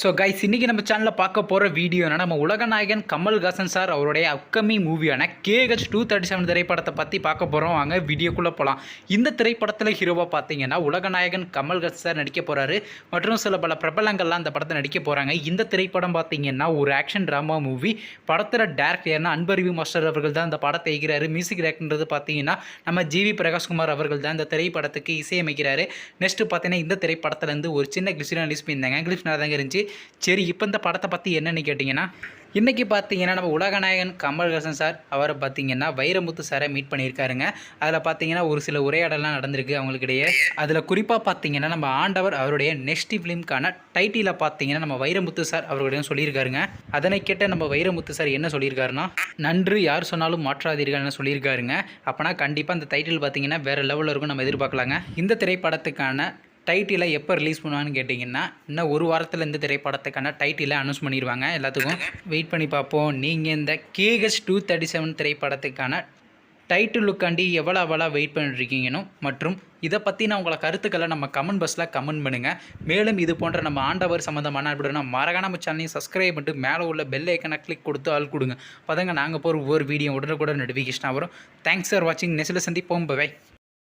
So guys இன்றைக்கி நம்ம சேனலில் பார்க்க போகிற வீடியோனா நம்ம உலகநாயகன் கமல்ஹாசன் சார் அவருடைய அப்கமிங் மூவியான கேஹெச் டூ தேர்ட்டி செவன் திரைப்படத்தை பற்றி பார்க்க போகிறோம் வாங்க வீடியோக்குள்ளே போகலாம் இந்த திரைப்படத்தில் ஹீரோவாக பார்த்தீங்கன்னா உலகநாயகன் கமல்ஹாசன் சார் நடிக்க போகிறாரு மற்றும் சில பல பிரபலங்கள்லாம் அந்த படத்தை நடிக்க போகிறாங்க இந்த திரைப்படம் பார்த்தீங்கன்னா ஒரு ஆக்ஷன் ட்ராமா மூவி படத்தில் டேரக்டர்னா அன்பறிவு மாஸ்டர் அவர்கள் தான் இந்த படத்தை இயக்கிறாரு. மியூசிக் டேரக்டர்ன்றது பார்த்தீங்கன்னா நம்ம ஜிவி பிரகாஷ்குமார் அவர்கள் தான் இந்த திரைப்படத்துக்கு இசையமைக்கிறாரு. நெக்ஸ்ட்டு பார்த்தீங்கன்னா இந்த திரைப்படத்துலேருந்து ஒரு சின்ன கிளிப்ஸ்லாம் ரிலீஸ் பண்ணியிருந்தாங்க. கிளிப்ஸ் நல்லா இருந்துச்சு. சரி இப்போ இந்த படத்தை பற்றி என்னென்னு கேட்டிங்கன்னா இன்றைக்கி பார்த்தீங்கன்னா நம்ம உலகநாயகன் கமல்ஹாசன் சார் அவரை பார்த்தீங்கன்னா வைரமுத்து சாரை மீட் பண்ணியிருக்காருங்க. அதில் பார்த்தீங்கன்னா ஒரு சில உரையாடலாம் நடந்திருக்கு அவங்களுக்கிடையே அதில் குறிப்பாக பார்த்தீங்கன்னா நம்ம ஆண்டவர் அவருடைய நெக்ஸ்ட் ஃபிலிம்க்கான டைட்டிலை பார்த்தீங்கன்னா நம்ம வைரமுத்து சார் அவர்களிடம் சொல்லியிருக்காருங்க. அதனை கேட்ட நம்ம வைரமுத்து சார் என்ன சொல்லியிருக்காருன்னா நன்று யார் சொன்னாலும் மாற்றாதீர்கள்னு சொல்லியிருக்காருங்க. அப்போனா கண்டிப்பாக அந்த டைட்டில் பார்த்தீங்கன்னா வேறு லெவலில் இருக்கும் நம்ம எதிர்பார்க்கலாங்க. இந்த திரைப்படத்துக்கான டைட்டிலை எப்போ ரிலீஸ் பண்ணுவான்னு கேட்டிங்கன்னா இன்னும் ஒரு வாரத்தில் இந்த திரைப்படத்துக்கான டைட்டிலை அனௌன்ஸ் பண்ணிடுவாங்க எல்லாத்துக்கும். வெயிட் பண்ணி பார்ப்போம். நீங்கள் இந்த கேஹெச் டூ தேர்ட்டி செவன் திரைப்படத்துக்கான டைட்டிலுக்காண்டி எவ்வளோ எவ்வளோ வெயிட் பண்ணிருக்கீங்கன்னு மற்றும் இதை பற்றி நான் உங்களை கருத்துக்களை நம்ம கமெண்ட் பஸ்ஸில் கமெண்ட் பண்ணுங்கள் மேலும் இது போன்ற நம்ம ஆண்டவர் சம்மந்தமான அப்படின்னா மறக்காம நம்ம சேனலையும் சப்ஸ்கிரைப் பண்ணிட்டு மேலே உள்ள பெல் ஐக்கனை கிளிக் கொடுத்து ஆள் கொடுங்க. பதங்க நாங்கள் போகிற ஒவ்வொரு வீடியோ உடனுக்குடன் நோட்டிஃபிகேஷனாக வரும். தேங்க்ஸ் ஃபார் வாட்சிங் நெக்ஸ்ட்டில் சந்திப்போம். பை